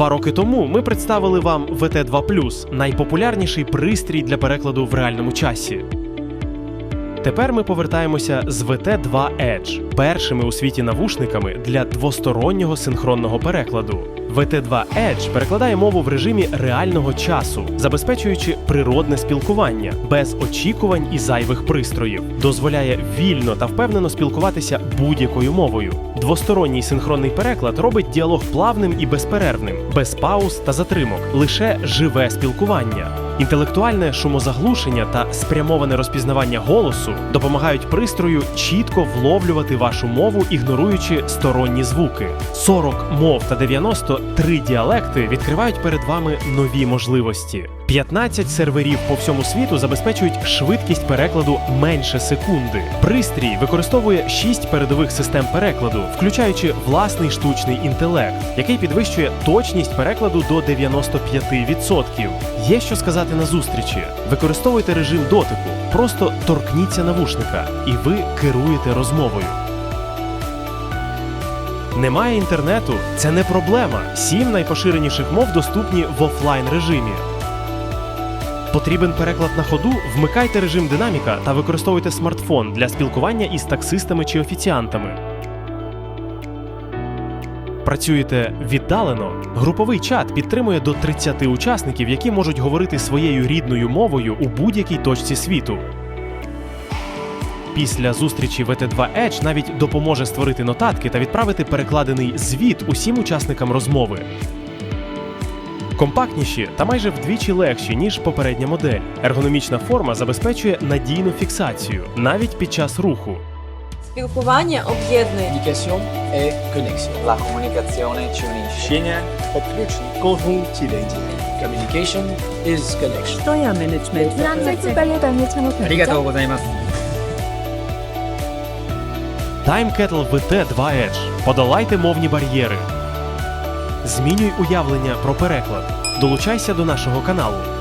Два роки тому ми представили вам VT2 найпопулярніший пристрій для перекладу в реальному часі. Тепер ми повертаємося з VT2 Edge, першими у світі навушниками для двостороннього синхронного перекладу. VT2 Edge перекладає мову в режимі реального часу, забезпечуючи природне спілкування без очікувань і зайвих пристроїв, дозволяє вільно та впевнено спілкуватися будь-якою мовою. Двосторонній синхронний переклад робить діалог плавним і безперервним, без пауз та затримок, лише живе спілкування. Інтелектуальне шумозаглушення та спрямоване розпізнавання голосу допомагають пристрою чітко вловлювати вашу мову, ігноруючи сторонні звуки. 40 мов та 93 діалекти відкривають перед вами нові можливості. 15 серверів по всьому світу забезпечують швидкість перекладу менше секунди. Пристрій використовує 6 передових систем перекладу, включаючи власний штучний інтелект, який підвищує точність перекладу до 95%. Є що сказати на зустрічі. Використовуйте режим дотику, просто торкніться навушника, і ви керуєте розмовою. Немає інтернету це не проблема. Сім найпоширеніших мов доступні в офлайн режимі. Потрібен переклад на ходу? Вмикайте режим динаміка та використовуйте смартфон для спілкування із таксистами чи офіціантами. Працюєте віддалено? Груповий чат підтримує до 30 учасників, які можуть говорити своєю рідною мовою у будь-якій точці світу. Після зустрічі VT2 Edge навіть допоможе створити нотатки та відправити перекладений звіт усім учасникам розмови. Компактніші та майже вдвічі легші, ніж попередня модель. Ергономічна форма забезпечує надійну фіксацію навіть під час руху. Спілкування об'єднує La comunicazione ci unisce. Communication is connection. Steuer management. Arigatou gozaimasu. Time Kettle VT 2 Edge. Подолайте мовні бар'єри. Змінюй уявлення про переклад. Долучайся до нашого каналу.